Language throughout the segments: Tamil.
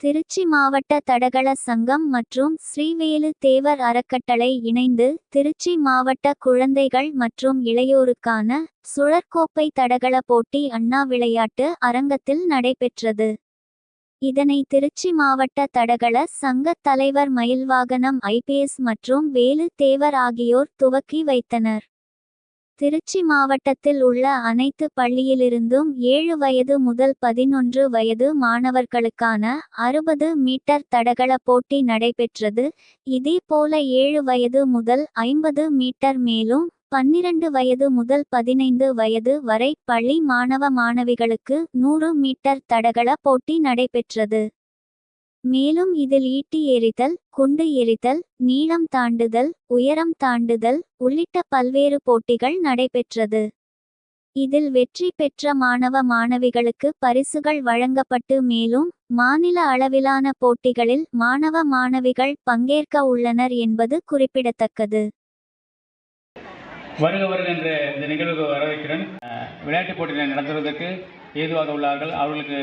திருச்சி மாவட்ட தடகள சங்கம் மற்றும் ஸ்ரீவேலு தேவர் அறக்கட்டளை இணைந்து திருச்சி மாவட்ட குழந்தைகள் மற்றும் இளையோருக்கான சுழற்கோப்பை தடகள போட்டி அண்ணா விளையாட்டு அரங்கத்தில் நடைபெற்றது. இதனை திருச்சி மாவட்ட தடகள சங்கத் தலைவர் மயில்வாகனம் ஐபிஎஸ் மற்றும் வேலு தேவர் ஆகியோர் துவக்கி வைத்தனர். திருச்சி மாவட்டத்தில் உள்ள அனைத்து பள்ளியிலிருந்தும் ஏழு வயது முதல் பதினொன்று வயது மாணவர்களுக்கான அறுபது மீட்டர் தடகள போட்டி நடைபெற்றது. இதேபோல ஏழு வயது முதல் ஐம்பது மீட்டர் மேலும் பன்னிரண்டு வயது முதல் பதினைந்து வயது வரை பள்ளி மாணவ மாணவிகளுக்கு நூறு மீட்டர் தடகள போட்டி நடைபெற்றது. மேலும் இதில் ஈட்டி எறிதல் குண்டு எறிதல் நீளம் தாண்டுதல் உயரம் தாண்டுதல் உள்ளிட்ட பல்வேறு போட்டிகள் நடைபெற்றது. இதில் வெற்றி பெற்ற மாணவ மாணவிகளுக்கு பரிசுகள் வழங்கப்பட்டு மேலும் மாநில அளவிலான போட்டிகளில் மாணவ மாணவிகள் பங்கேற்க உள்ளனர் என்பது குறிப்பிடத்தக்கது. வருக வருக என்ற இந்த நிகழ்வுக்கு வரவேற்கிறேன். விளையாட்டுப் போட்டிகளை நடத்துவதற்கு ஏதுவாக உள்ளார்கள். அவர்களுக்கு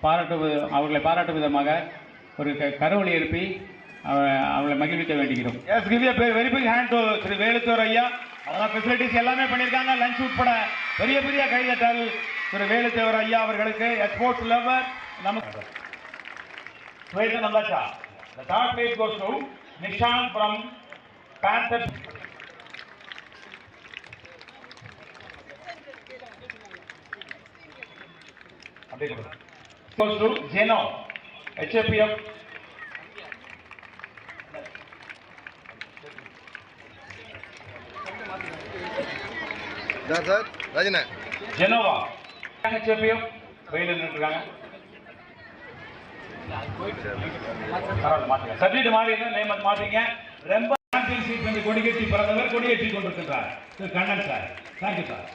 பாராட்டு அவர்களை பாராட்டும் விதமாக ஒரு க- கரவொலி எழுப்பி அவளை மகிழ்விக்க வேண்டுகிறோம். Yes give very big hand to Sri Veluthur ஐயா. அதெல்லாம் ஃபெசிலிட்டிஸ் எல்லாமே பண்ணியிருக்காங்க. லஞ்ச் உட்பட பெரிய பெரிய கைதட்டல் திரு வேலுத்தேவர் ஐயா அவர்களுக்கு. எக்ஸ்போர்ட்ஸ் லவர் நமக்கு Swethan The third place goes to Nishan from Panther. அப்படியே Goes to Zeno, HAPF sir Rajanna Genoa HAPF வெயில் நின்றுருக்காங்க சப்ஜெக்ட் மாறி இருந்தா நேம் வந்து மாற்றீங்க ரொம்ப கொடிகட்டி பிறந்தவர் கொடியேற்றி கொண்டிருக்கின்றார். Thiru Kannan sir. Thank you sir